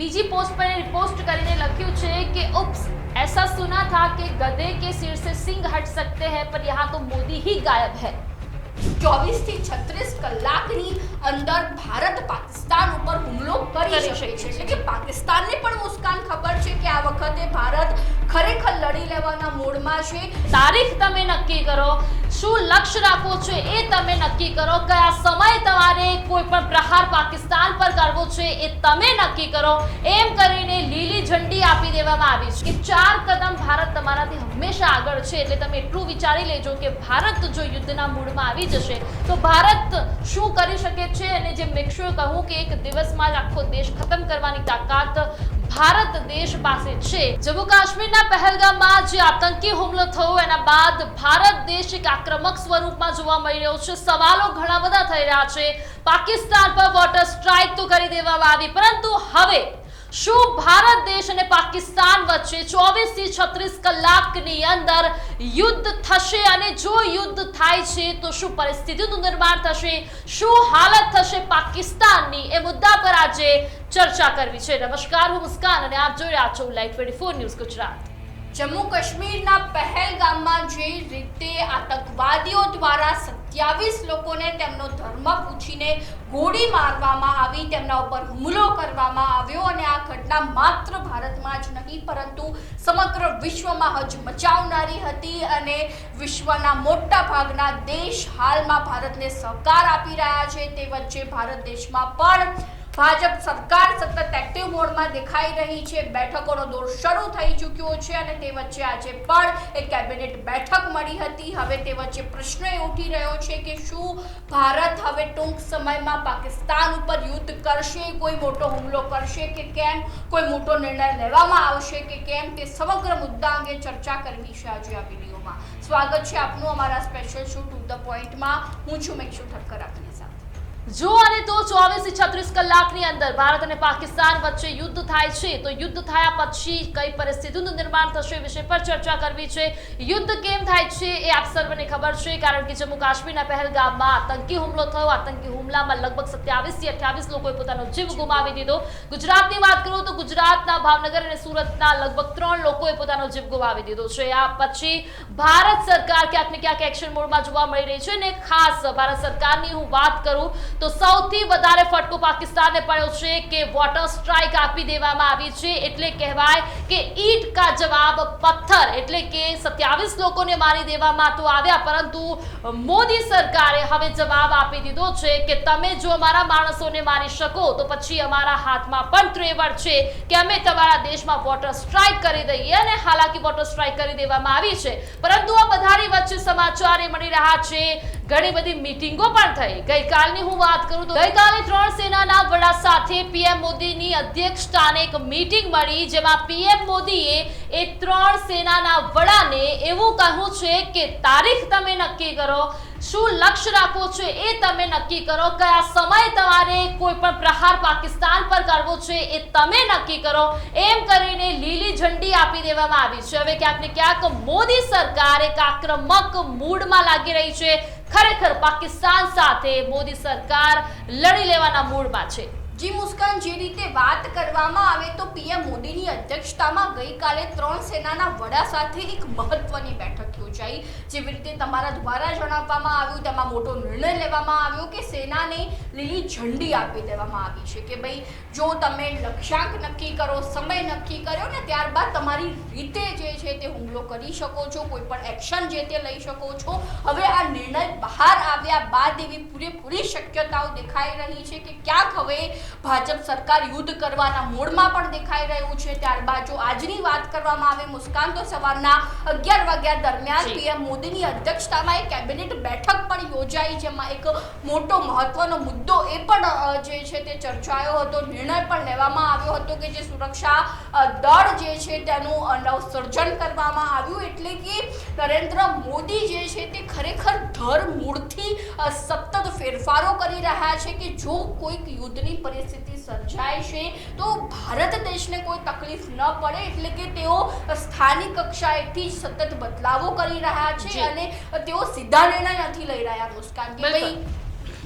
બીજી પોસ્ટ પર રિપોસ્ટ કરીને લખ્યું છે કે ઉપ્સ ऐसा सुना था कि गधे के सिर से सिंह हट सकते हैं पर यहाँ तो मोदी ही गायब है ચોવીસ થી છત્રીસ કલાકની અંદર ભારત પાકિસ્તાન ઉપર હુમલો કરી કરી શકે શકે છે છે. એટલે કે પાકિસ્તાનને પણ મુસ્કાન ખબર છે કે આ વખતે ભારત ખરેખર લડી લેવાના મૂડમાં છે તારીખ તમે નક્કી કરો શું લક્ષ્ય રાખવો છે એ તમે નક્કી કરો. કયા સમય તમારે કોઈ પણ પ્રહાર પાકિસ્તાન પર કરવો છે એ તમે નક્કી કરો. એમ કરીને લીલી ઝંડી આપી દેવામાં આવી છે કે ચાર કદમ ભારત તમારાથી હંમેશા આગળ છે એટલે તમે એટલું વિચારી લેજો કે ભારત જો યુદ્ધના મૂડમાં આવી જશે, તો ભારત શું કરી શકે છે? અને જે મિક્ષુએ કહું કે એક દિવસમાં જ આખો દેશ ખતમ કરવાની તાકાત ભારત દેશ પાસે છે. જમ્મુ કાશ્મીરના પહેલગામમાં જે આતંકી હુમલો થયો, એના બાદ ભારત દેશ એક આક્રમક સ્વરૂપમાં જોવા મળી રહ્યો છે. સવાલો ઘણા બધા થઈ રહ્યા છે. પાકિસ્તાન પર વોટર સ્ટ્રાઇક તો કરી દેવામાં આવી, પરંતુ હવે શું ભારત દેશ અને પાકિસ્તાન વચ્ચે ચોવીસથી છત્રીસ કલાકની અંદર યુદ્ધ થશે અને જો યુદ્ધ થાય છે તો શું પરિસ્થિતિનું નિર્માણ થશે? શું હાલત થશે પાકિસ્તાનની? એ મુદ્દા પર આજે ચર્ચા કરવી છે. નમસ્કાર, હું મુસ્કાન અને આપ જોઈ રહ્યા છો live twenty news Gujarat. Jammu કાશ્મીરના પહેલગામમાં જે રીતે આતંકવાદીઓ દ્વારા સત્યાવીસ લોકોને તેમનો ધર્મ પૂછીને ગોળી મારવામાં આવી, તેમના ઉપર હુમલો કરવામાં આવ્યો અને આ ઘટના માત્ર ભારતમાં જ નહીં, પરંતુ સમગ્ર વિશ્વમાં હજ મચાવનારી હતી અને વિશ્વના મોટા ભાગના દેશ હાલમાં ભારતને સહકાર આપી રહ્યા છે. તે વચ્ચે ભારત દેશમાં પણ ભાજપ સરકાર સતત એક્ટિવ મોડમાં દેખાઈ રહી છે. બેઠકોનો દોર શરૂ થઈ ચૂક્યો છે અને તે વચ્ચે આજે પણ એક કેબિનેટ બેઠક મળી હતી. હવે તે વચ્ચે પ્રશ્ન એ ઉઠી રહ્યો છે કે શું ભારત હવે ટૂંક સમયમાં પાકિસ્તાન ઉપર યુદ્ધ કરશે? કોઈ મોટો હુમલો કરશે કે કેમ? કોઈ મોટો નિર્ણય લેવામાં આવશે કે કેમ? તે સમગ્ર મુદ્દા અંગે ચર્ચા કરવી છે આજે આ વિડીયોમાં. સ્વાગત છે આપનું અમારા સ્પેશિયલ શો ટુ ધ પોઈન્ટમાં હું છું મેક્ષુ ઠક્કર આપની જો અને તો ચોવીસથી છત્રીસ કલાકની અંદર ભારત અને પાકિસ્તાન વચ્ચે યુદ્ધ થાય છે, તો યુદ્ધ થયા પછી કઈ પરિસ્થિતિનું નિર્માણ થશે વિષય પર ચર્ચા કરવી છે. યુદ્ધ કેમ થાય છે એ આપ સર્વને ખબર છે, કારણ કે જમ્મુ કાશ્મીરના પહેલગામમાં આતંકી હુમલો થયો. આતંકી હુમલામાં લગભગ સત્યાવીસથી અઠ્યાવીસ લોકોએ પોતાનો જીવ ગુમાવી દીધો. ગુજરાતની વાત કરું તો ગુજરાતના ભાવનગર અને સુરતના લગભગ ત્રણ લોકોએ પોતાનો જીવ ગુમાવી દીધો છે. આ પછી ભારત સરકાર ક્યાંક ને ક્યાંક એક્શન મોડમાં જોવા મળી રહી છે અને ખાસ ભારત સરકારની હું વાત કરું તો સૌથી વધારે ફટકો પાકિસ્તાનને પડ્યો છે કે વોટર સ્ટ્રાઇક આપી દેવામાં આવી છે. એટલે કહેવાય કે ઈટ કા જવાબ પથ્થર. એટલે કે સત્યાવીસ લોકોને મારી દેવામાં તો આવ્યા, પરંતુ મોદી સરકારે હવે જવાબ આપી દીધો છે કે તમે જો અમારા માણસોને મારી શકો, તો પછી અમારા હાથમાં પણ ત્રેવડ છે કે અમે તમારા દેશમાં વોટર સ્ટ્રાઇક કરી દઈએ અને હાલાકી વોટર સ્ટ્રાઇક કરી દેવામાં આવી છે. પરંતુ આ બધાની વચ્ચે સમાચાર એ મળી રહ્યા છે ઘણી બધી મીટિંગો પણ થઈ. ગઈકાલની હું વાત કરું તો ગઈકાલે ત્રણ સેનાના વડા સાથે પીએમ મોદીની અધ્યક્ષતાને એક મીટિંગ મળી જેમાં પીએમ મોદીએ એ ત્રણ સેનાના વડાને એવું કહ્યું છે કે તારીખ તમે નક્કી કરો શું લક્ષ્ય રાખવો છે એ તમે નક્કી કરો. કયા સમય તમારે કોઈ પણ પ્રહાર પાકિસ્તાન પર કરવો છે એ તમે નક્કી કરો. એમ કરીને લીલી ઝંડી આપી દેવામાં આવી છે. હવે ક્યાંક ને ક્યાંક મોદી સરકાર એક આક્રમક મૂડમાં લાગી રહી છે. ખરેખર પાકિસ્તાન સાથે મોદી સરકાર લડી લેવાના મૂડમાં છે. જી મુસ્કાન, જે રીતે વાત કરવામાં આવે તો પીએમ મોદીની અધ્યક્ષતામાં ગઈકાલે ત્રણ સેનાના વડા સાથે એક મહત્વની બેઠક યોજાઈ. જેવી રીતે તમારા દ્વારા જણાવવામાં આવ્યું, તેમાં મોટો નિર્ણય લેવામાં આવ્યો કે સેનાને લીલી ઝંડી આપી દેવામાં આવી છે કે ભાઈ, જો તમે લક્ષ્યાંક નક્કી કરો, સમય નક્કી કર્યો ને ત્યારબાદ તમારી રીતે જે છે તે હુમલો કરી શકો છો કોઈ પણ એક્શન જે તે લઈ શકો છો. હવે આ નિર્ણય બહાર આવ્યા બાદ એવી પૂરેપૂરી શક્યતાઓ દેખાઈ રહી છે કે ક્યાંક હવે ભાજપ સરકાર યુદ્ધ કરવાના મૂડમાં પણ દેખાઈ રહ્યું છે. ત્યારબાદ જો આજની વાત કરવામાં આવે મુસ્કાન તો સવારના અગિયાર વાગ્યા દરમિયાન પીએમ મોદીની અધ્યક્ષતામાં એક કેબિનેટ બેઠક પણ યોજાઈ જેમાં એક મોટો મહત્વનો મુદ્દો એ પણ જે છે તે ચર્ચાયો હતો. નિર્ણય પણ લેવામાં આવ્યો હતો કે જે સુરક્ષા દળ જે છે તેનું નવસર્જન કરવામાં આવ્યું. એટલે કે નરેન્દ્ર મોદી જે છે તે ખરેખર ધર મૂળથી સતત ફેરફારો કરી રહ્યા છે કે જો કોઈક યુદ્ધની પરિસ્થિતિ સર્જાય છે તો ભારત દેશને કોઈ તકલીફ ન પડે એટલે કે તેઓ સ્થાનિક કક્ષાએથી સતત બદલાવો કરી રહ્યા છે અને તેઓ સીધા નિર્ણય નથી લઈ રહ્યા મુસ્કાન કે ભાઈ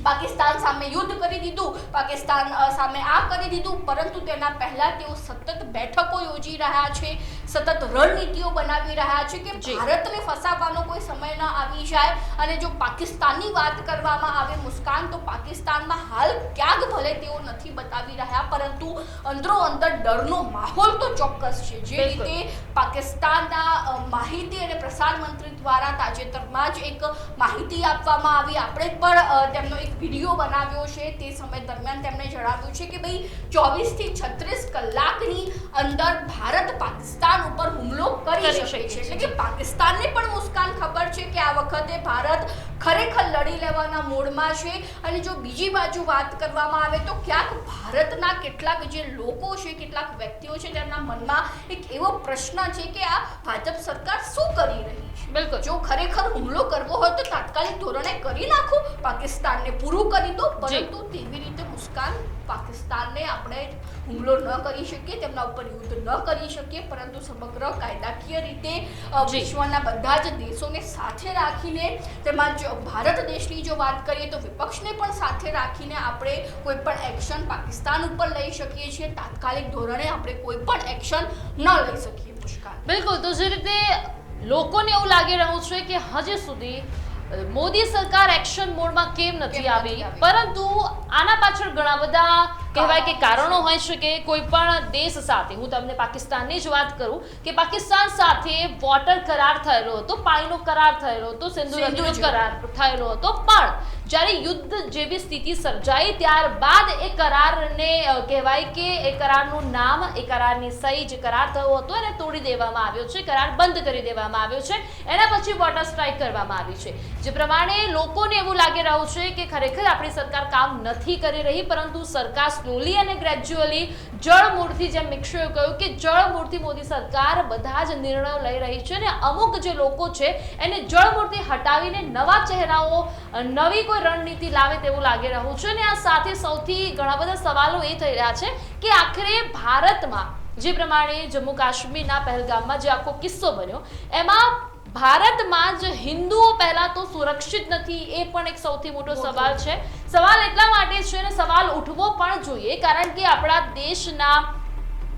પાકિસ્તાન સામે યુદ્ધ કરી દીધું પાકિસ્તાન સામે આ કરી દીધું પરંતુ તેના પહેલા તેઓ સતત બેઠકો યોજી રહ્યા છે. સતત રણનીતિઓ બનાવી રહ્યા છે કે ભારતને ફસાવવાનો કોઈ સમય ન આવી જાય. અને જો પાકિસ્તાનની વાત કરવામાં આવે મુસ્કાન તો પાકિસ્તાનમાં હાલ ક્યાંક ભલે તેઓ નથી બતાવી રહ્યા પરંતુ અંદરો અંદર ડરનો માહોલ તો ચોક્કસ છે. જે રીતે પાકિસ્તાનના માહિતી અને પ્રસાર મંત્રી દ્વારા તાજેતરમાં જ એક માહિતી આપવામાં આવી. આપણે પણ તેમનો એક વીડિયો બનાવ્યો છે તે સમય દરમિયાન તેમણે જણાવ્યું છે કે ભાઈ ચોવીસથી છત્રીસ કલાકની અંદર ભારત પાકિસ્તાન ઉપર હુમલો કરી શકે છે. એટલે કે પાકિસ્તાનને પણ મુસ્કાન ખબર છે કે આ વખતે ભારત ખરેખર લડી લેવાના મૂડમાં છે. અને જો બીજી બાજુ વાત કરવામાં આવે તો ક્યાંક ભારતના કેટલાક જે લોકો છે કેટલાક વ્યક્તિઓ છે તેમના મનમાં એક એવો પ્રશ્ન છે કે આ ભાજપ સરકાર શું કરી રહી છે? બિલકુલ. જો ખરેખર હુમલો કરવો હોય તો તાત્કાલિક ધોરણે કરી નાખો પાકિસ્તાનને પૂરું કરી દો પરંતુ તેવી રીતે મુસ્કાન પાકિસ્તાનને આપણે હુમલો ન કરી શકીએ તેમના ઉપર યુદ્ધ ન કરી શકીએ પરંતુ સમગ્ર કાયદાકીય રીતે વિશ્વના બધા જ દેશોને સાથે રાખીને તેમજ ભારત દેશની જો વાત કરીએ તો વિપક્ષને પણ સાથે રાખીને આપણે કોઈ પણ એક્શન પાકિસ્તાન ઉપર લઈ શકીએ છીએ. તાત્કાલિક ધોરણે આપણે કોઈ પણ એક્શન ન લઈ શકીએ. મુશ્કાન બિલકુલ. તો જે રીતે લોકોને એવું લાગી રહ્યું છે કે હજી સુધી મોદી સરકાર એક્શન મોડમાં કેમ નથી આવી? પરંતુ આના પાછળ ઘણા બધા કહેવાય કે કારણો હોઈ શકે. કોઈ પણ દેશ સાથે હું તમને પાકિસ્તાનની જ વાત કરું કે પાકિસ્તાન સાથે વોટર કરાર થયેલો હતો પાણીનો કરાર થયેલો હતો સિંધુ કરાર થયેલો હતો. પણ જ્યારે યુદ્ધ જેવી સ્થિતિ સર્જાઈ ત્યારબાદ એ કરારને કહેવાય કે એ કરારનું નામ, એ કરારની સહી જે કરાર થયો હતો એને તોડી દેવામાં આવ્યો છે. કરાર બંધ કરી દેવામાં આવ્યો છે. એના પછી વોટર સ્ટ્રાઇક કરવામાં આવી છે. જે પ્રમાણે લોકોને એવું લાગી રહ્યું છે કે ખરેખર આપણી સરકાર કામ નથી કરી રહી, પરંતુ સરકાર સ્લોલી અને ગ્રેજ્યુઅલી જળમૂળથી જેમ મિક્ષુએ કહ્યું કે જળમૂળથી મોદી સરકાર બધા જ નિર્ણયો લઈ રહી છે અને અમુક જે લોકો છે એને જળમૂળથી હટાવીને નવા ચહેરાઓ નવી કોઈ રણનીતિ લાવે તેવું લાગી રહ્યું છે અને આ સાથે સૌથી ઘણા બધા સવાલો એ થઈ રહ્યા છે કે આખરે ભારતમાં જે પ્રમાણે જમ્મુ કાશ્મીરના પહેલગામમાં જે આખો કિસ્સો બન્યો એમાં ભારતમાં જ હિન્દુઓ પહેલા તો સુરક્ષિત નથી એ પણ એક સૌથી મોટો. સવાલ છે સવાલ એટલા માટે છે અને સવાલ ઉઠવો પણ જોઈએ કારણ કે આપણા દેશના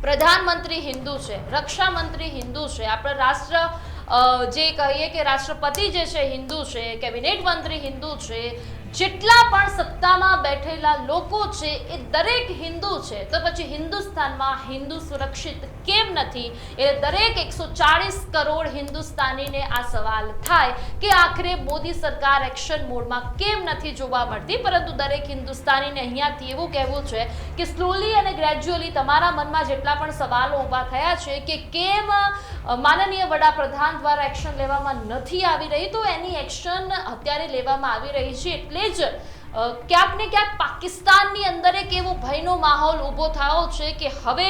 પ્રધાનમંત્રી હિન્દુ છે રક્ષા મંત્રી હિન્દુ છે આપણા રાષ્ટ્ર જે કહીએ કે રાષ્ટ્રપતિ જે છે હિન્દુ છે કેબિનેટ મંત્રી હિન્દુ છે જેટલા પણ સત્તામાં બેઠેલા લોકો છે, એ દરેક હિન્દુ છે. તો પછી હિન્દુસ્તાનમાં હિન્દુ સુરક્ષિત કેમ નથી? એ દરેક એકસો ચાળીસ કરોડ હિન્દુસ્તાનીને આ સવાલ થાય કે આખરે મોદી સરકાર એક્શન મોડમાં કેમ નથી જોવા મળતી? પરંતુ દરેક હિન્દુસ્તાનીને અહીંયાથી એવું કહેવું છે કે સ્લોલી અને ગ્રેજ્યુઅલી તમારા મનમાં જેટલા પણ સવાલો ઊભા થયા છે કે કેમ માનનીય વડાપ્રધાન દ્વારા એક્શન લેવામાં નથી આવી રહી, તો એની એક્શન અત્યારે લેવામાં આવી રહી છે એટલે જ અ, ક્યાંક ને ક્યાંક પાકિસ્તાનની અંદર એક એવો ભયનો માહોલ ઊભો થયો છે કે હવે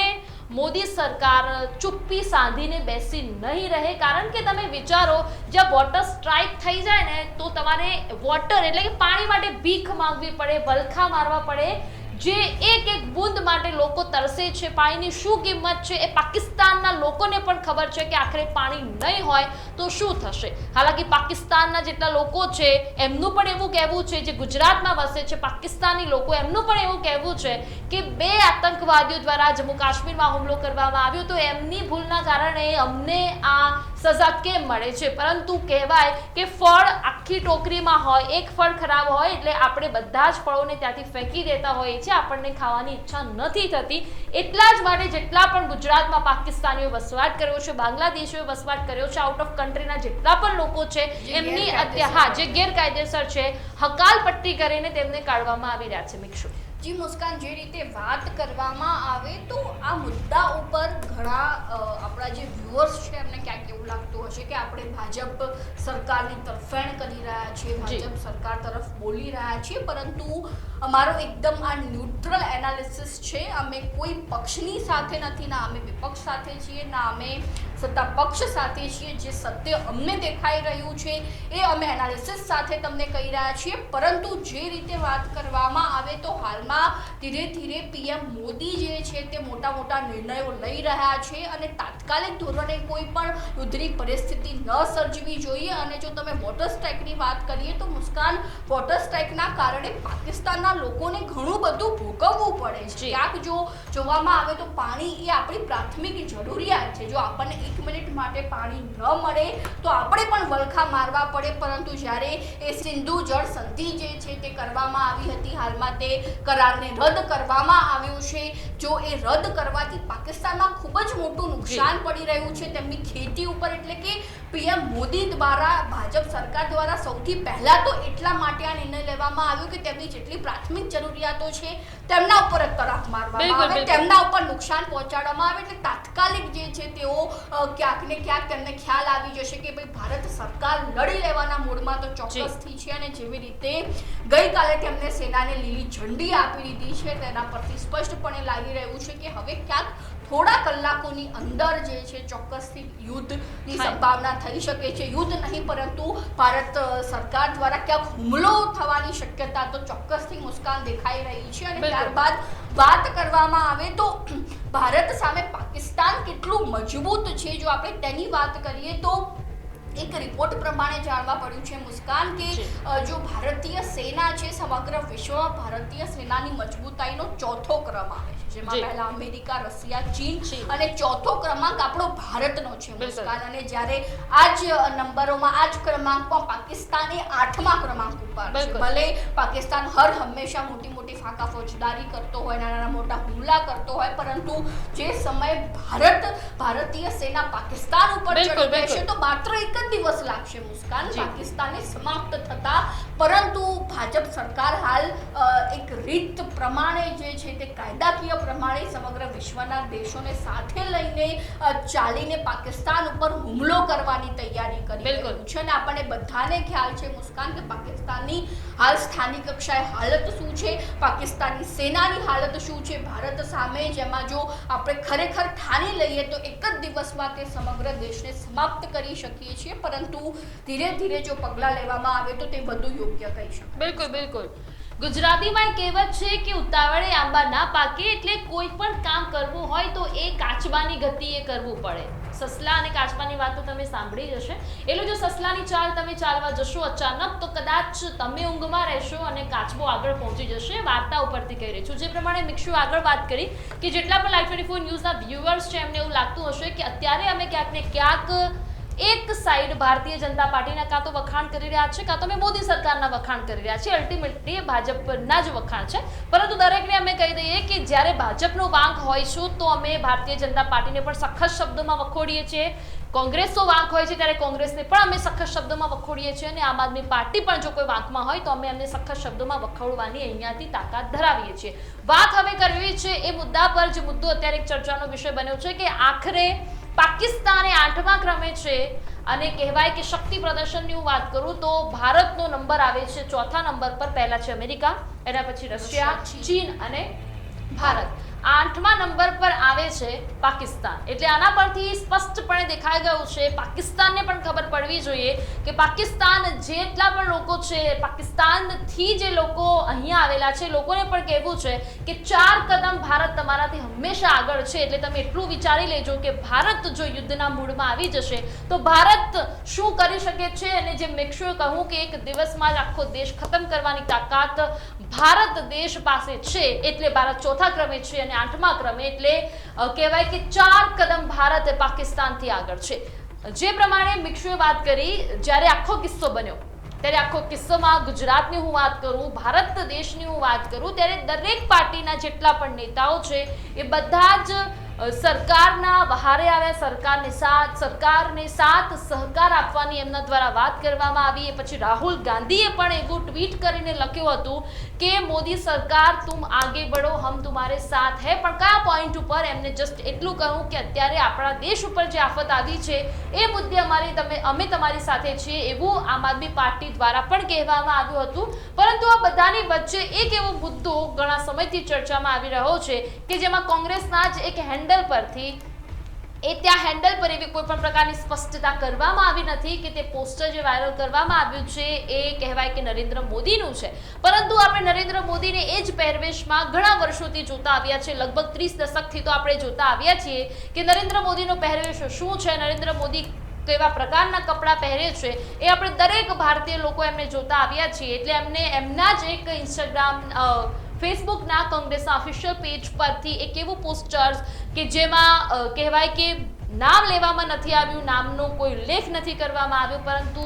મોદી સરકાર ચુપ્પી સાંધીને બેસી નહીં રહે. કારણ કે તમે વિચારો જ્યાં વોટર સ્ટ્રાઇક થઈ જાય ને તો તમારે વોટર એટલે કે પાણી માટે ભીખ માંગવી પડે વલખા મારવા પડે. જે એક એક બૂંદ માટે લોકો તરસે છે, પાણીની શું કિંમત છે, એ પાકિસ્તાનના લોકોને પણ ખબર છે કે આખરે પાણી નહીં હોય તો શું થશે. હાલાકી પાકિસ્તાનના જેટલા લોકો છે, એમનું પણ એવું કહેવું છે, જે ગુજરાતમાં વસે છે, પાકિસ્તાની લોકો, એમનું પણ એવું કહેવું છે કે બે આતંકવાદીઓ દ્વારા જમ્મુ કાશ્મીરમાં હુમલો કરવામાં આવ્યો તો એમની ભૂલના કારણે અમને આ સજા કેમ મળે છે? પરંતુ કહેવાય કે ફળ આખી ટોકરીમાં હોય એક ફળ ખરાબ હોય એટલે આપણે બધા જ ફળોને ત્યાંથી ફેંકી દેતા હોઈએ છીએ આપણને ખાવાની ઈચ્છા નથી થતી. એટલા જ માટે જેટલા પણ ગુજરાતમાં પાકિસ્તાનીઓ વસવાટ કર્યો છે બાંગ્લાદેશીઓએ વસવાટ કર્યો છે આઉટ ઓફ કન્ટ્રીના જેટલા પણ લોકો છે એમની અત્યારે હા જે ગેરકાયદેસર છે હકાલપટ્ટી કરીને તેમને કાઢવામાં આવી રહ્યા છે મિક્ષુ. જી મુસ્કાન જે રીતે વાત કરવામાં આવે તો આ મુદ્દા ઉપર ઘણા આપણા જે વ્યુઅર્સ છે એમને ક્યાંક એવું લાગતું હશે કે આપણે ભાજપ સરકારની તરફેણ કરી રહ્યા છીએ ભાજપ સરકાર તરફ બોલી રહ્યા છીએ પરંતુ અમારો એકદમ આ ન્યુટ્રલ એનાલિસિસ છે. અમે કોઈ પક્ષની સાથે નથી, ના અમે વિપક્ષ સાથે છીએ, ના અમે સત્તા પક્ષ સાથે છીએ. જે સત્ય અમને દેખાઈ રહ્યું છે, એ અમે એનાલિસિસ સાથે તમને કહી રહ્યા છીએ. પરંતુ જે રીતે વાત કરવામાં આવે તો હાલમાં ધીરે ધીરે પીએમ મોદી જે છે તે મોટા મોટા નિર્ણયો લઈ રહ્યા છે અને તાત્કાલિક ધોરણે કોઈ પણ યુદ્ધની પરિસ્થિતિ ન સર્જવી જોઈએ. અને જો તમે વોટર સ્ટ્રાઇકની વાત કરીએ તો મુસ્કાન વોટર સ્ટ્રાઇકના કારણે પાકિસ્તાનના લોકોને ઘણું બધું ભોગવવું પડે છે. ક્યાંક જો જોવામાં આવે તો પાણી એ આપણી પ્રાથમિક જરૂરિયાત છે. જો આપણને એક મિનિટ માટે પાણી ન મળે તો આપણે પણ વલખા મારવા પડે. પરંતુ જ્યારે એ સિંધુ જળ સંધિ જે છે તે કરવામાં આવી હતી હાલમાં તે કરારને રદ કરવામાં આવ્યો છે. જો એ રદ કરવાથી પાકિસ્તાનમાં ખૂબ જ મોટું નુકસાન પડી રહ્યું છે. તેમની ખેતી ઉપર એટલે કે પીએમ મોદી દ્વારા ભાજપ સરકાર દ્વારા સૌથી પહેલા તો એટલા માટે આ નિર્ણય લેવામાં આવ્યો કે તેમની જેટલી પ્રાથમિક જરૂરિયાતો છે તેમના ઉપર જ મારવામાં આવે તેમના ઉપર નુકસાન પહોંચાડવામાં આવે એટલે તાત્કાલિક જે છે તેઓ ક્યાંક ને ક્યાંક તેમને ખ્યાલ આવી જશે કે ભાઈ ભારત સરકાર લડી લેવાના મૂડમાં તો ચોક્કસથી છે અને જેવી રીતે ગઈકાલે તેમને સેનાને લીલી ઝંડી આપી દીધી છે તેના પરથી સ્પષ્ટપણે લાગી રહ્યું છે કે હવે ક્યાંક થોડા કલાકોની અંદર જે છે ચોક્કસથી યુદ્ધની સંભાવના થઈ શકે છે. યુદ્ધ નહીં પરંતુ ભારત સરકાર દ્વારા ક્યાંક હુમલો થવાની શક્યતા તો ચોક્કસથી મુસ્કાન દેખાઈ રહી છે અને ત્યારબાદ વાત કરવામાં આવે તો ભારત સામે પાકિસ્તાન કેટલું મજબૂત છે. જો આપણે તેની વાત કરીએ તો એક રિપોર્ટ પ્રમાણે જાણવા પડ્યું છે મુસ્કાન કે જો. ભારતીય સેના છે સમગ્ર વિશ્વમાં ભારતીય સેનાની મજબૂતાઈનો ચોથો ક્રમ આવે છે. જેમાં પહેલા અમેરિકા રશિયા ચીન અને ચોથો ક્રમાંક આપણો ભારતનો છે મુસ્કાન. અને જ્યારે આ જ નંબરોમાં આ જ ક્રમાંકમાં પાકિસ્તાન એ આઠમા ક્રમાંક ઉપર છે. ભલે પાકિસ્તાન હર હંમેશા મોટી મોટી ફાંકા ફોજદારી કરતો હોય નાના નાના મોટા હુમલા કરતો હોય પરંતુ જે સમયે ભારત ભારતીય સેના પાકિસ્તાન ઉપર ચડી છે તો માત્ર એક જ દિવસ લાગશે મુસ્કાન પાકિસ્તાને સમાપ્ત થતા પરંતુ ભાજપ સરકાર હાલ એક રીત પ્રમાણે જે છે તે કાયદાકીય પ્રમાણે સમગ્ર વિશ્વના દેશોને સાથે લઈને ચાલીને પાકિસ્તાન ઉપર હુમલો કરવાની તૈયારી કરી બિલકુલ. છે અને આપણને બધાને ખ્યાલ છે મુસ્કાન કે પાકિસ્તાનની હાલ સ્થાનિક કક્ષાએ હાલત શું છે? પાકિસ્તાનની સેનાની હાલત શું છે? ભારત સામે જેમાં જો આપણે ખરેખર ઠાની લઈએ તો એક જ દિવસમાં તે સમગ્ર દેશને સમાપ્ત કરી શકીએ છીએ. પરંતુ ધીરે ધીરે જો પગલાં લેવામાં આવે તો તે વધુ યોગ્ય કહી શકાય. બિલકુલ બિલકુલ. ગુજરાતીમાં કહેવત છે કે ઉતાવળે આંબા ના પાકે, એટલે કોઈ પણ કામ કરવું હોય તો એ કાચબાની ગતિએ કરવું પડે. સસલા અને કાચબાની વાત તો તમે સાંભળી જ હશે. એટલે જો સસલાની ચાલ તમે ચાલવા જશો અચાનક, તો કદાચ તમે ઊંઘમાં રહેશો અને કાચબો આગળ પહોંચી જશે, વાર્તા ઉપરથી કહી રહી છું. જે પ્રમાણે મિક્ષુ આગળ વાત કરી કે જેટલા પણ લાઈવ ટ્વેન્ટી ફોર ન્યૂઝના વ્યુઅર્સ છે એમને એવું લાગતું હશે કે અત્યારે અમે ક્યાંક ને ક્યાંક એક સાઈડ ભારતીય જનતા પાર્ટીના કાં તો વખાણ કરી રહ્યા છે, કાં તો અમે મોદી સરકારના વખાણ કરી રહ્યા છીએ. અલ્ટિમેટલી ભાજપના જ વખાણ છે. પરંતુ દરેકને અમે કહી દઈએ કે જ્યારે ભાજપનો વાંક છું, તો અમે ભારતીય જનતા પાર્ટીને પણ સખત શબ્દોમાં વખોડીએ છીએ. કોંગ્રેસનો વાંક હોય છે, ત્યારે કોંગ્રેસને પણ અમે સખત શબ્દોમાં વખોડીએ છીએ અને આમ આદમી પાર્ટી પણ જો કોઈ વાંકમાં હોય, તો અમે એમને સખત શબ્દોમાં વખોડવાની અહીંયાથી તાકાત ધરાવીએ છીએ. વાત હવે કરવી છે, એ મુદ્દા પર જે મુદ્દો અત્યારે એક ચર્ચાનો વિષય બન્યો છે કે આખરે પાકિસ્તાન આઠમા ક્રમે છે અને કહેવાય કે શક્તિ પ્રદર્શનની હું વાત કરું તો ભારતનો નંબર આવે છે ચોથા નંબર પર પહેલા છે અમેરિકા એના પછી રશિયા, ચીન અને ભારત. આઠમા નંબર પર આવે છે પાકિસ્તાન. એટલે આના પરથી સ્પષ્ટપણે દેખાઈ ગયું છે, પાકિસ્તાનને પણ ખબર પડવી જોઈએ કે પાકિસ્તાન જેટલા પણ લોકો છે, પાકિસ્તાનથી જે લોકો અહીંયા આવેલા છે, લોકોને પણ કહેવું છે કે ચાર કદમ ભારત તમારાથી હંમેશા આગળ છે. એટલે તમે એટલું વિચારી લેજો કે ભારત જો યુદ્ધના મૂડમાં આવી જશે, તો ભારત શું કરી શકે છે? અને જે મિક્ષુએ કહું કે એક દિવસમાં જ આખો દેશ ખતમ કરવાની તાકાત ભારત દેશ પાસે છે, એટલે ભારત ચોથા ક્રમે છે અને આઠમા ક્રમે એટલે કહેવાય કે ચાર કદમ ભારત પાકિસ્તાનથી આગળ છે. જે પ્રમાણે મિક્ષુએ વાત કરી, જ્યારે આખો કિસ્સો બન્યો, ત્યારે આખો કિસ્સોમાં ગુજરાતની હું વાત કરું, ભારત દેશની હું વાત કરું, ત્યારે દરેક પાર્ટીના જેટલા પણ નેતાઓ છે, એ બધા જ સરકારના બહારે આવ્યા, સરકારને સાથ સરકારને સાથ સહકાર આપવાની એમના દ્વારા વાત કરવામાં આવી. એ પછી રાહુલ ગાંધીએ પણ એવું ટ્વીટ કરીને લખ્યું હતું કે, મોદી સરકાર, તુમ આગે બઢો, હમ તુમારે સાથ હે. પણ કયા પોઈન્ટ ઉપર એમને જસ્ટ એટલું કહું કે અત્યારે આપણા દેશ ઉપર જે આફત આવી છે, એ મુદ્દે અમારી તમે, અમે તમારી સાથે છીએ એવું આમ આદમી પાર્ટી દ્વારા પણ કહેવામાં આવ્યું હતું. પરંતુ આ બધાની વચ્ચે એક એવો મુદ્દો ઘણા સમયથી ચર્ચામાં આવી રહ્યો છે કે જેમાં કોંગ્રેસના જ એક હેન્ડલ પરથી, એ ત્યાં હેન્ડલ પર એવી કોઈ પણ પ્રકારની સ્પષ્ટતા કરવામાં આવી નથી કે તે પોસ્ટર જે વાયરલ કરવામાં આવ્યું છે એ કહેવાય કે નરેન્દ્ર મોદીનું છે. પરંતુ આપણે નરેન્દ્ર મોદીને એ જ પહેરવેશમાં ઘણા વર્ષોથી જોતા આવ્યા છે. લગભગ ત્રીસ દશકથી તો આપણે જોતા આવ્યા છીએ કે નરેન્દ્ર મોદીનો પહેરવેશ શું છે, નરેન્દ્ર મોદી કેવા પ્રકારના કપડાં પહેરે છે, એ આપણે દરેક ભારતીય લોકો એમને જોતા આવ્યા છીએ. એટલે એમને એમના જ એક ઇન્સ્ટાગ્રામ ફેસબુકના કોંગ્રેસના ઓફિશિયલ પેજ પરથી એક એવું પોસ્ટર્સ કે જેમાં કહેવાય કે નામ લેવામાં નથી આવ્યું, નામનો કોઈ ઉલ્લેખ નથી કરવામાં આવ્યો, પરંતુ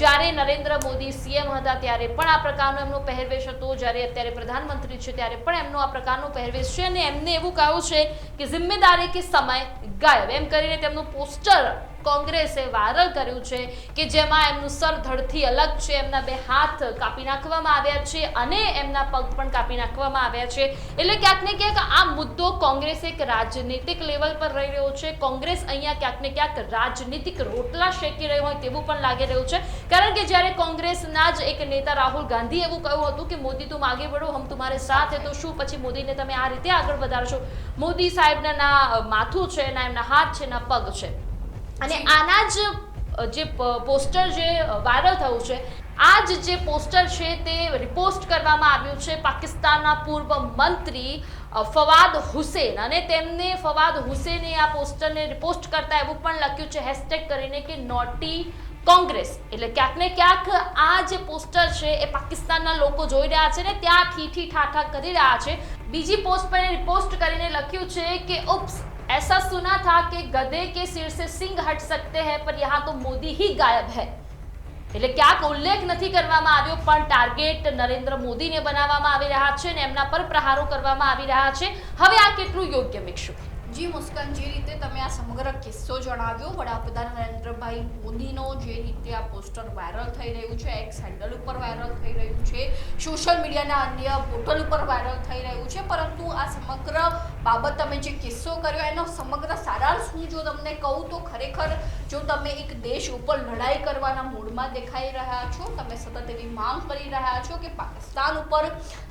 જ્યારે નરેન્દ્ર મોદી સીએમ હતા ત્યારે પણ આ પ્રકારનો એમનો પહેરવેશ હતો. જ્યારે અત્યારે પ્રધાનમંત્રી છે ત્યારે પણ એમનો આ પ્રકારનો પહેરવેશ છે અને એમને એવું કહ્યું છે કે જિમ્મેદારી કે સમય ગાયબ. એમ કરીને તેમનું પોસ્ટર કોંગ્રેસે વાયરલ કર્યું છે કે જેમાં એમનું સર ધડથી અલગ છે, એમના બે હાથ કાપી નાખવામાં આવ્યા છે અને એમના પગ પણ કાપી નાખવામાં આવ્યા છે. એટલે ક્યાંક ક્યાંક આ મુદ્દો કોંગ્રેસ એક રાજનીતિક લેવલ પર રહી રહ્યો છે. કોંગ્રેસ અહીંયા ક્યાંક ને ક્યાંક રાજનીતિક રોટલા શેકી રહ્યો હોય તેવું પણ લાગી રહ્યું છે. કારણ કે જ્યારે કોંગ્રેસના જ એક નેતા રાહુલ ગાંધી એવું કહ્યું હતું કે, મોદી તું આગે વળો, હમ તમારે સાથ તો શું પછી મોદીને તમે આ રીતે આગળ વધારશો? મોદી સાહેબના ના માથું છે, ના એમના હાથ છે, ના પગ છે. અને આના જ જે પોસ્ટર જે વાયરલ થયું છે આ જ જે પોસ્ટર છે તે રિપોસ્ટ કરવામાં આવ્યું છે પાકિસ્તાનના પૂર્વ મંત્રી ફવાદ હુસેન. અને તેમને ફવાદ હુસેને આ પોસ્ટરને રિપોસ્ટ કરતા એવું પણ લખ્યું છે હેશટેગ કરીને કે નોટી કોંગ્રેસ. એટલે ક્યાંક ને ક્યાંક આ જે પોસ્ટર છે એ પાકિસ્તાનના લોકો જોઈ રહ્યા છે ને ત્યાં ઠીઠી, ઠાઠા કરી રહ્યા છે. બીજી પોસ્ટ પર રિપોસ્ટ કરીને લખ્યું છે કે, ઉપ્સ ऐसा सुना था कि गधे के सिर से सिंह हट सकते हैं पर यहाँ तो मोदी ही गायब है એટલે ક્યાંક ઉલ્લેખ નથી કરવામાં આવ્યો પણ ટાર્ગેટ નરેન્દ્ર મોદીને બનાવવામાં આવી રહ્યા છે અને એમના પર પ્રહારો કરવામાં આવી રહ્યા છે હવે આ કેટલું યોગ્ય મિક્ષુ જી મુસ્કાન જે રીતે તમે આ સમગ્ર કિસ્સો જણાવ્યો વડાપ્રધાન નરેન્દ્રભાઈ મોદીનો જે રીતે આ પોસ્ટર વાયરલ થઈ રહ્યું છે એક્સ હેન્ડલ ઉપર વાયરલ થઈ રહ્યું છે સોશિયલ મીડિયાના અન્ય પોર્ટલ ઉપર વાયરલ થઈ રહ્યું છે પરંતુ આ સમગ્ર બાબત તમે જે કિસ્સો કર્યો એનો સમગ્ર સારાંશ હું જો તમને કહું તો ખરેખર જો તમે એક દેશ ઉપર લડાઈ કરવાના મૂડમાં દેખાઈ રહ્યા છો તમે સતત એવી માંગ કરી રહ્યા છો કે પાકિસ્તાન ઉપર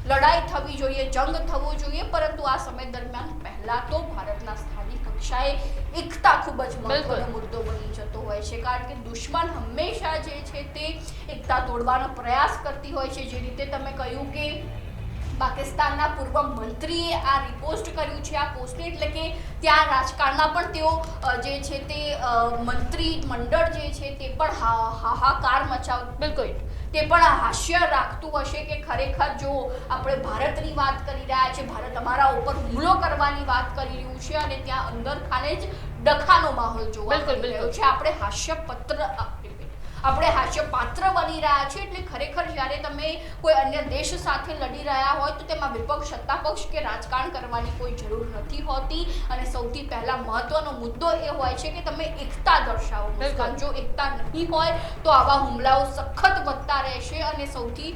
લડાઈ થવી જોઈએ જંગ થવો જોઈએ પરંતુ આ સમય દરમિયાન પહેલા તો ભારતના સ્થાનિક કક્ષાએ એકતા ખૂબ જ મહત્વનો મુદ્દો બની જતો હોય છે કારણ કે દુશ્મન હંમેશા જે છે તે એકતા તોડવાનો પ્રયાસ કરતી હોય છે. જે રીતે તમે કહ્યું કે પાકિસ્તાનના પૂર્વ મંત્રીએ આ રિપોસ્ટ કર્યું છે આ પોસ્ટને એટલે કે ત્યાં રાજકારણમાં પણ તેઓ જે છે તે મંત્રી મંડળ જે છે તે પણ હા- હાહાકાર મચાવ બિલકુલ તે પણ હાસ્ય રાખતું હશે કે ખરેખર જો આપણે ભારતની વાત કરી રહ્યા છે ભારત અમારા ઉપર હુમલો કરવાની વાત કરી રહ્યું છે અને ત્યાં અંદર ખાને જ ડખાનો માહોલ જોવા બિલકુલ, બિલકુલ. છે આપણે હાસ્ય પત્ર આપણે હાસ્ય પાત્ર બની રહ્યા છીએ એટલે ખરેખર જ્યારે તમે કોઈ અન્ય દેશ સાથે લડી રહ્યા હોય તો તેમાં વિપક્ષ સત્તા પક્ષ કે રાજકારણ કરવાની કોઈ જરૂર નથી હોતી. અને સૌથી પહેલા મહત્વનો મુદ્દો એ હોય છે કે તમે એકતા દર્શાવો. જો એકતા નહીં હોય તો આવા હુમલાઓ સખત વધતા રહેશે અને સૌથી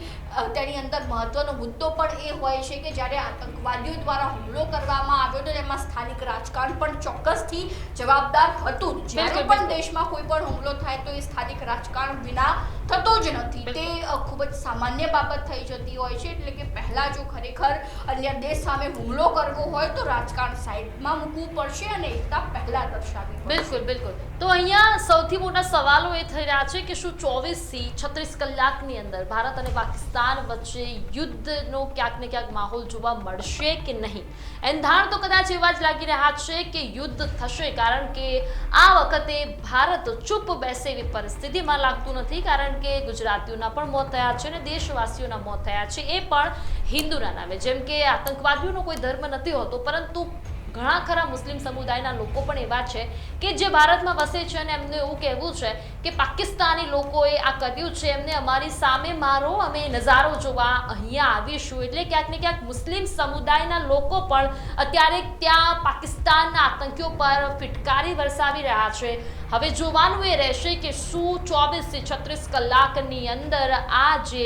તેની અંદર મહત્વનો મુદ્દો પણ એ હોય છે કે જ્યારે આતંકવાદીઓ દ્વારા હુમલો કરવામાં આવ્યો તો તેમાં સ્થાનિક રાજકારણ પણ ચોક્કસથી જવાબદાર હતું. જ્યારે પણ દેશમાં કોઈ પણ હુમલો થાય તો એ સ્થાનિક રાજકારણ વિના થતો જ નથી. તે ખૂબ જ સામાન્ય બાબત થઈ જતી હોય છે, એટલે કે પહેલાં જો ખરેખર અન્ય દેશ સામે હુમલો કરવો હોય તો રાજકારણ સાઈડમાં મૂકવું પડશે અને એકતા પહેલાં દર્શાવી બિલકુલ બિલકુલ. તો અહીંયા સૌથી મોટા સવાલો એ થઈ રહ્યા છે કે શું ચોવીસથી છત્રીસ કલાકની અંદર ભારત અને પાકિસ્તાન વચ્ચે યુદ્ધનો ક્યાંક ને ક્યાંક માહોલ જોવા મળશે કે નહીં? એંધાણ તો કદાચ એવા જ લાગી રહ્યા છે કે યુદ્ધ થશે, કારણ કે આ વખતે ભારત ચૂપ બેસે એવી પરિસ્થિતિમાં લાગતું નથી, કારણ કે ગુજરાતીઓના પણ મોત થયા છે અને દેશવાસીઓના મોત થયા છે. એ પણ હિન્દુના નામે. જેમ કે આતંકવાદીઓનો કોઈ ધર્મ નથી હોતો, પરંતુ ઘણા ખરા મુસ્લિમ સમુદાયના લોકો પણ એવા છે કે જે ભારતમાં વસે છે અને એમને એવું કહેવું છે કે પાકિસ્તાની લોકોએ આ કર્યું છે, એમને અમારી સામે મારો, અમે નજારો જોવા અહીંયા આવીશું. એટલે ક્યાંક ને ક્યાંક મુસ્લિમ સમુદાયના લોકો પણ અત્યારે ત્યાં પાકિસ્તાનના આતંકીઓ પર ફિટકારી વરસાવી રહ્યા છે. હવે જોવાનું એ રહેશે કે શું ચોવીસથી છત્રીસ કલાકની અંદર આ જે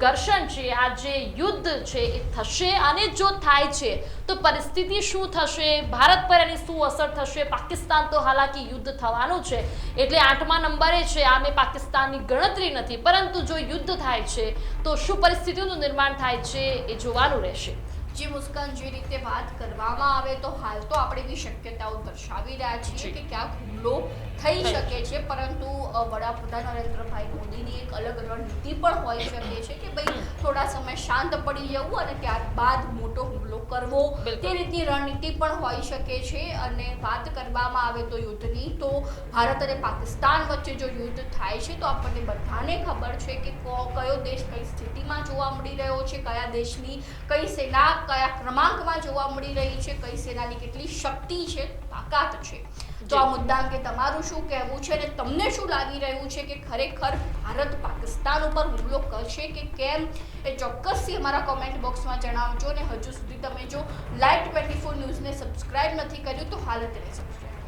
ઘર્ષણ છે આ જે યુદ્ધ છે એ થશે અને જો થાય છે તો પરિસ્થિતિ શું થશે? ભારત પર એની શું અસર થશે? પાકિસ્તાન તો હાલાકી યુદ્ધ થવાનું છે. એટલે આઠમા નંબરે છે આમે પાકિસ્તાનની ગણતરી નથી પરંતુ જો યુદ્ધ થાય છે તો શું પરિસ્થિતિનું નિર્માણ થાય છે એ જોવાનું રહેશે. જે મુસ્કાન જે રીતે વાત કરવામાં આવે તો હાલ તો આપણે એવી શક્યતાઓ દર્શાવી રહ્યા છીએ. કે ક્યાંક હુમલો થઈ શકે છે પરંતુ વડાપ્રધાન નરેન્દ્રભાઈ મોદીની એક અલગ રણનીતિ પણ હોઈ શકે છે કે ભાઈ થોડા સમય શાંત પડી જવું અને ત્યારબાદ મોટો હુમલો કરવો. તે રીતની રણનીતિ પણ હોઈ શકે છે અને વાત કરવામાં આવે તો યુદ્ધની તો ભારત અને પાકિસ્તાન વચ્ચે જો યુદ્ધ થાય છે તો આપણને બધાને ખબર છે કો- કયો દેશ કઈ સ્થિતિમાં જોવા મળી રહ્યો છે કયા દેશની કઈ સેના કયા ક્રમાંકમાં જોવા મળી રહી છે કઈ સેનાની કેટલી શક્તિ છે તાકાત છે. તો આ મુદ્દા અંગે તમારું શું કહેવું છે અને તમને શું લાગી રહ્યું છે કે ખરેખર ભારત પાકિસ્તાન ઉપર હુમલો કરશે કે કેમ? એ ચોક્કસથી અમારા કોમેન્ટ બોક્સમાં જણાવજો અને હજુ સુધી તમે જો લાઈવ ટ્વેન્ટી ફોર ન્યૂઝને સબસ્ક્રાઇબ નથી કર્યું તો હાલ તેને સબસ્ક્રાઇબ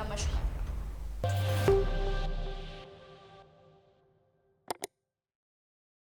નમસ્કાર.